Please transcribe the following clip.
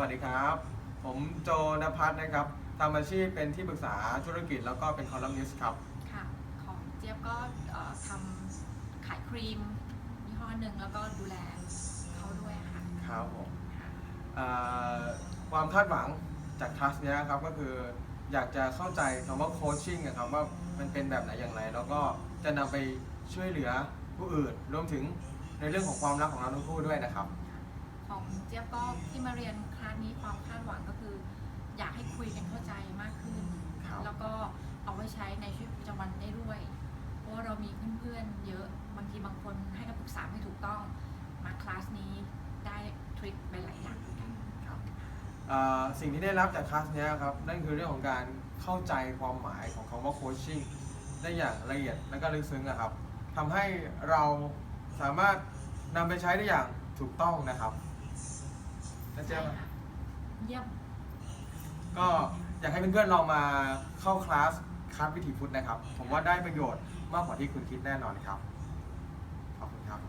วัสดีครับ ผมโจนภัทรนะครับทำอาชีพเป็นที่ปรึกษาธุรกิจแล้วก็เป็นคอลัมนิสต์ครับ ค่ะ ของเจี๊ยบก็เอ่อทำขายครีมยี่ห้อหนึ่งแล้วก็ดูแลเขาด้วยค่ะครับผมค่ะเอ่อความคาดหวังจากคลาสเนี้ยครับก็คืออยากจะเข้าใจคำว่าโคชชิ่งครับว่ามันเป็นแบบไหนอย่างไร แล้วก็จะนำไปช่วยเหลือผู้อื่น รวมถึงในเรื่องของความรักของเราทั้งคู่ด้วยนะครับ ของเจี๊ยบก็ที่มาเรียนคลาสนี้ความคาดหวังก็คือ อยากให้คุยกันเข้าใจมากขึ้น ครับแล้วก็เอาไว้ใช้ในชีวิตประจำวันได้ด้วย เพราะว่าเรามีเพื่อนๆเยอะบางทีบางคนให้คำปรึกษาไม่ถูกต้องมาคลาสนี้ได้ทริคไปหลายอย่างเหมือนกันครับเอ่อสิ่งที่ได้รับจากคลาสเนี้ยครับนั่นคือเรื่องของการเข้าใจความหมายของคำว่าโคชชิ่งได้อย่างละเอียดและก็ลึกซึ้งนะครับทำให้เราสามารถนำไปใช้ได้อย่างถูกต้องนะครับนะ เจ๊ยบใช่ค่ะเยี่ยมก็อยากให้เพื่อนๆลองมาเข้าคลาสคลาสวิถีพุทธนะครับ ผมว่าได้ประโยชน์มากกว่าที่คุณคิดแน่นอนครับ ขอบคุณครับ